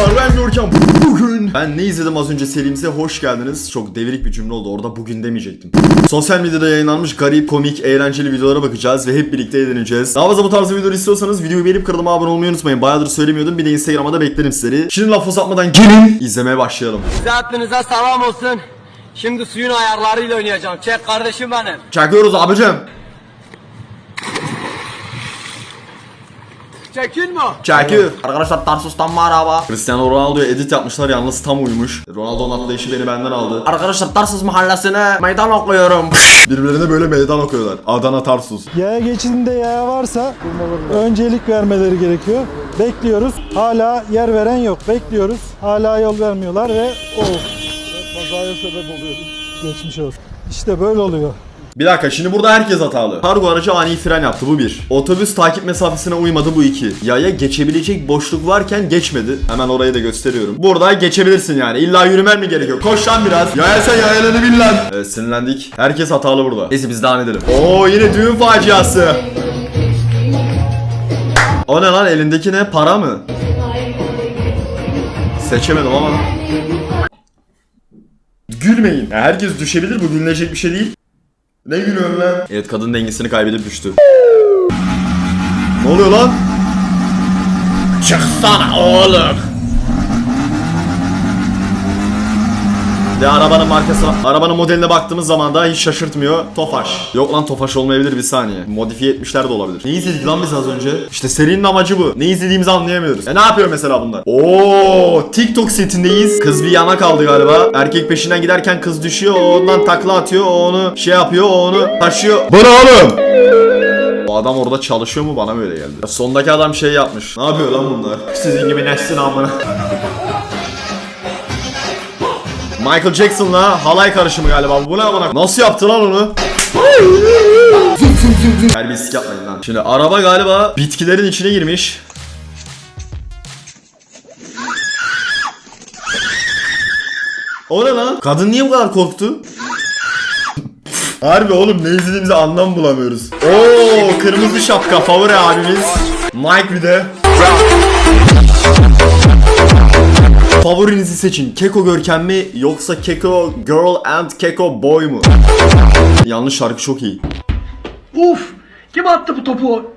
Merhabalar ben Görkem. Bugün ben ne izledim az önce serimize hoş geldiniz. Çok devirik bir cümle oldu. Orada bugün demeyecektim. Sosyal medyada yayınlanmış garip, komik, eğlenceli videolara bakacağız ve hep birlikte eğleneceğiz. Daha fazla bu tarz videolar istiyorsanız videoyu beğenip kanalıma abone olmayı unutmayın. Bayağıdır söylemiyordum. Bir de Instagram'a da beklerim sizleri. Şimdi laf uzatmadan gelin izlemeye başlayalım. Size hepinize selam olsun. Şimdi suyun ayarlarıyla oynayacağım. Çek kardeşim benim. Çekiyoruz abicim. Çekin mi? Çekiyor. Arkadaşlar Tarsus'tan merhaba. Cristiano Ronaldo'ya edit yapmışlar yalnız tam uymuş. Ronaldo'nun atlayışı beni benden aldı. Arkadaşlar Tarsus mahallesine meydan okuyorum. Birbirlerine böyle meydan okuyorlar. Adana Tarsus. Yaya geçidinde yaya varsa öncelik vermeleri gerekiyor. Bekliyoruz. Hala yer veren yok. Bekliyoruz. Hala yol vermiyorlar ve o kazaya sebep oluyor. Geçmiş olsun. İşte böyle oluyor. Bir dakika şimdi burada herkes hatalı. Kargo aracı ani fren yaptı bu bir. Otobüs takip mesafesine uymadı bu iki. Yaya geçebilecek boşluk varken geçmedi. Hemen orayı da gösteriyorum. Burada geçebilirsin yani. İlla yürümen mi gerekiyor? Koş lan biraz. Yaya sen yayalarını bil lan. Evet sinirlendik. Herkes hatalı burada. Neyse biz devam edelim. Oo yine düğün faciası. O ne lan elindeki ne? Para mı? Seçemedim ama. Gülmeyin. Herkes düşebilir bu gülünecek bir şey değil. Ne gülüyorsun lan? Evet kadın dengesini kaybedip düştü. ne oluyor lan? Çıksana oğlum. De arabanın markasına, arabanın modeline baktığımız zaman da hiç şaşırtmıyor. Tofaş. Yok lan Tofaş olmayabilir bir saniye. Modifiye etmişler de olabilir. Ne izledik lan biz az önce? İşte serinin amacı bu. Ne izlediğimizi anlayamıyoruz. E ne yapıyor mesela bunlar? Oo, TikTok setindeyiz. Kız bir yana kaldı galiba. Erkek peşinden giderken kız düşüyor. O ondan takla atıyor. O onu şey yapıyor. O onu taşıyor. Bu ne oğlum? O adam orada çalışıyor mu bana böyle geldi. Ya sondaki adam şey yapmış. Ne yapıyor lan bunlar? Sizin gibi neslin amına. Michael Jackson'la halay karışımı galiba. Bu ne amına? Nasıl yaptı lan onu? Terbiyesizlik yapmayın lan. Şimdi araba galiba bitkilerin içine girmiş. O ne lan? Kadın niye bu kadar korktu? Harbi oğlum ne izlediğimizi anlam bulamıyoruz. Oo kırmızı şapka favori abimiz. Mike bir de. Favorinizi seçin. Keko Görkem mi yoksa Keko Girl and Keko Boy mu? Yanlış şarkı çok iyi. Uf! Kim attı bu topu?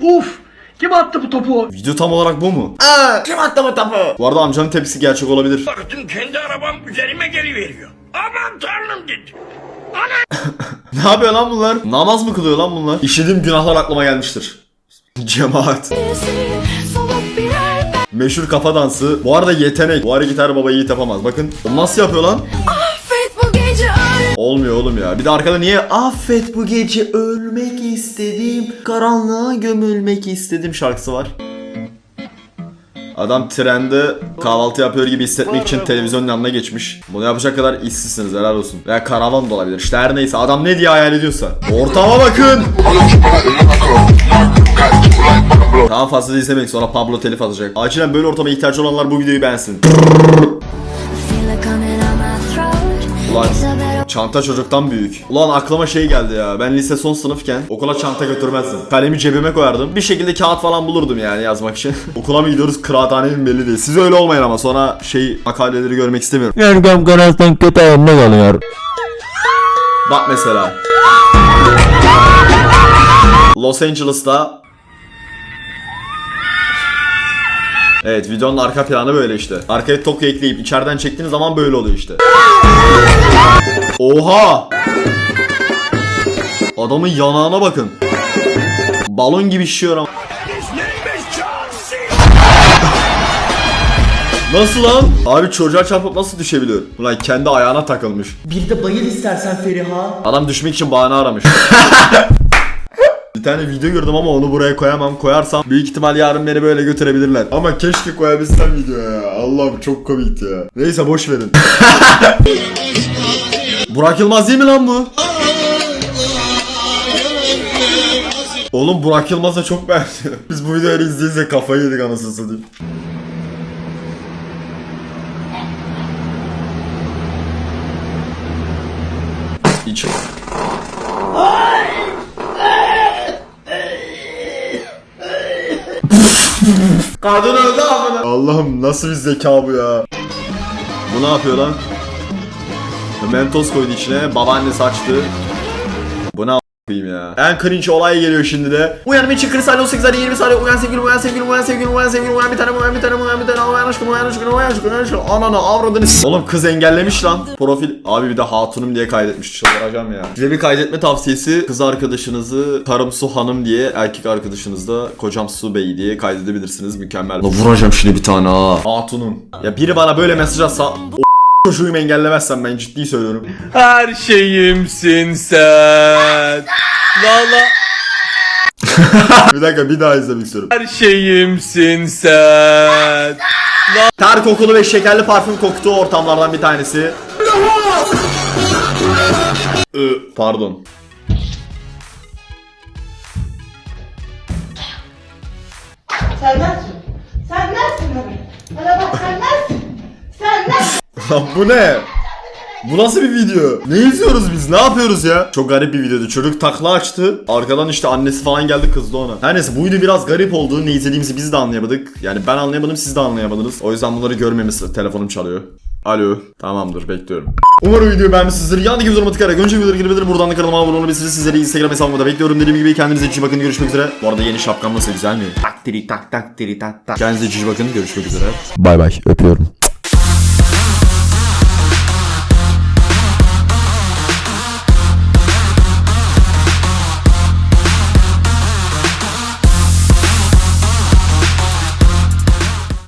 Uf! Kim attı bu topu? Video tam olarak bu mu? Aa, kim attı bu topu? Bu arada amcanın tepkisi gerçek olabilir. Baktım kendi arabam üzerime geliveriyor. Aman tanrım dedi. ne yapıyor lan bunlar? Namaz mı kılıyor lan bunlar? İşlediğim günahlar aklıma gelmiştir. Cemaat. Meşhur kafa dansı. Bu arada yetenek. Bu hareketi her baba yiğit yapamaz. Bakın. Nasıl yapıyor lan? affet bu gece Olmuyor oğlum ya. Bir de arkada niye affet bu gece ölmek istedim. Karanlığa gömülmek istedim şarkısı var. Adam trende kahvaltı yapıyor gibi hissetmek için televizyonun yanına geçmiş. Bunu yapacak kadar işsizsiniz helal olsun. Veya karavan da olabilir. İşte her neyse adam ne diye hayal ediyorsa. Ortama bakın. Daha fazla da izlemeyin sonra Pablo telif atacak. Acilen böyle ortama ihtiyacı olanlar bu videoyu beğensin. Ulan çanta çocuktan büyük. Ulan aklıma şey geldi ya. Ben lise son sınıfken okula çanta götürmezdim. Kalemi cebime koyardım. Bir şekilde kağıt falan bulurdum yani yazmak için. Okula mı gidiyoruz kıraathane mi belli değil. Siz öyle olmayın ama sonra şey makaleleri görmek istemiyorum. Görkem Karas'tan kötü ayağımda kalıyor. Bak mesela. Los Angeles'ta Evet videonun arka planı böyle işte. Arkaya Tokyo ekleyip içeriden çektiğiniz zaman böyle oluyor işte. Oha! Adamın yanağına bakın. Balon gibi şişiyor ama. Nasıl lan? Abi çocuğa çarpıp nasıl düşebiliyor? Ulan kendi ayağına takılmış. Bir de bayıl istersen Feriha. Adam düşmek için bahane aramış. Tane video gördüm ama onu buraya koyamam. Koyarsam büyük ihtimal yarın beni böyle götürebilirler. Ama keşke koyabilsem videoya ya. Allah'ım çok komikti ya. Neyse boş verin. Burak Yılmaz değil mi lan bu? Oğlum Burak Yılmaz'a çok benziyor. Biz bu videoyu izleyince kafayı yedik anasını satayım. İç. Kadın öldü amına. Allah'ım nasıl bir zeka bu ya. Bu ne yapıyor lan? Mentos koydu içine. Babaannesi açtı. A**ayım ya. En cringe olay geliyor şimdi de. Uyanım için 40 saniye 18 saniye 20 saniye uyan sevgilim uyan sevgilim uyan sevgilim uyan sevgilim uyan bir tane uyan bir tane uyan bir tane uyan aşkım uyan aşkım uyan aşkım uyan aşkım ananı avradını s- Oğlum kız engellemiş lan. Profil abi bir de hatunum diye kaydetmiş çıldıracağım ya. Size bir kaydetme tavsiyesi kız arkadaşınızı karım su hanım diye erkek arkadaşınız da kocam su bey diye kaydedebilirsiniz mükemmel. La vuracağım şimdi bir tane ha. Hatunum. Ya biri bana böyle mesaj atsa çocuğumu engellemezsem ben ciddi söylüyorum. Her şeyimsin sen. Lala bir dakika bir daha izlemek istiyorum. her şeyimsin sen. Ter kokulu ve şekerli parfüm koktuğu ortamlardan bir tanesi. Pardon. Sen nesin? Sen abi? Bana bak sen nesin? Lan bu ne? Bu nasıl bir video? Ne izliyoruz biz? Ne yapıyoruz ya? Çok garip bir videodu. Çocuk takla açtı. Arkadan işte annesi falan geldi kızdı ona. Her neyse bu biraz garip oldu. Ne izlediğimizi biz de anlayamadık. Yani ben anlayamadım siz de anlayamadınız. O yüzden bunları görmemiz telefonum çalıyor. Alo. Tamamdır bekliyorum. Umarım videoyu beğenmişsinizdir. Yandaki videolarıma tıklayarak önce videoları girebilir. Buradan da kanalıma abone olabilirsiniz. Sizleri Instagram hesabımda da bekliyorum. Dediğim gibi kendinize iyi bakın. Görüşmek üzere. Bu arada yeni şapkam nasıl güzel mi? Tak tiri tak tak tiri tak tak. Kendinize iyi bakın. Görüşmek üzere. Bay bay öpüyorum.